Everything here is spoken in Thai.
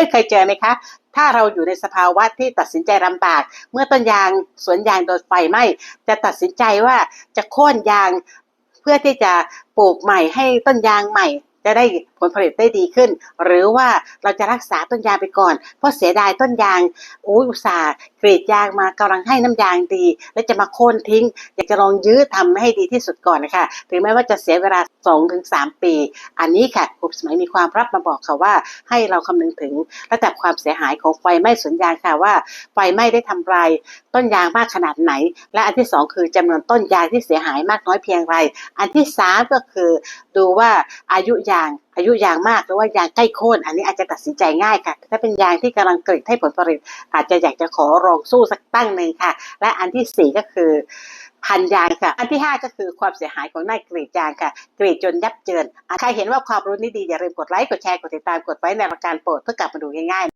อนๆเคยเจอไหมคะ ถ้าเราอยู่ในสภาวะที่ตัดสินใจลำบาก เมื่อต้นยางสวนยางโดนไฟไหม้จะตัดสินใจว่าจะโค่นยางเพื่อที่จะปลูกใหม่ให้ต้นยางใหม่ จะได้ผลผลิตได้ดีขึ้น หรือว่าเราจะรักษาต้นยางไปก่อน เพราะเสียดายต้นยางอ้ยอุตส่าห์กรีดยางมากำลังให้น้ำยางดี แล้วจะมาโค่นทิ้ง อยากจะลองยื้อทำให้ดีที่สุดก่อนนะคะถึงแม้ว่าจะเสียเวลา2-3ปี อันนี้ค่ะกลุ่มสมัยมีความรับมาบอกค่ะว่า ให้เราคำนึงถึงระดับความเสียหายของไฟไหม้สวนยางค่ะว่า ไฟไหม้ได้ทำลายต้นยางมากขนาดไหน และอันที่สองคือจำนวนต้นยางที่เสียหายมากน้อยเพียงไร อันที่สามก็คือดูว่าอายุยาง อายุยางมากหรือว่ายางใกล้โค่นอันนี้อาจจะตัดสินใจง่ายค่ะ ถ้าเป็นยางที่กำลังกรีดให้ผลผลิต อาจจะอยากจะขอรองสู้สักตั้งหนึ่งค่ะ และอันที่สี่ก็คือพันยางค่ะ อันที่ห้าก็คือความเสียหายของหน้ากรีดยางค่ะ กรีดจนยับเยินใครเห็นว่าความรู้นี้ดีอย่าลืมกดไลค์กดแชร์กดติดตามกดไว้ในรายการโปรดเพื่อกลับมาดูง่ายๆ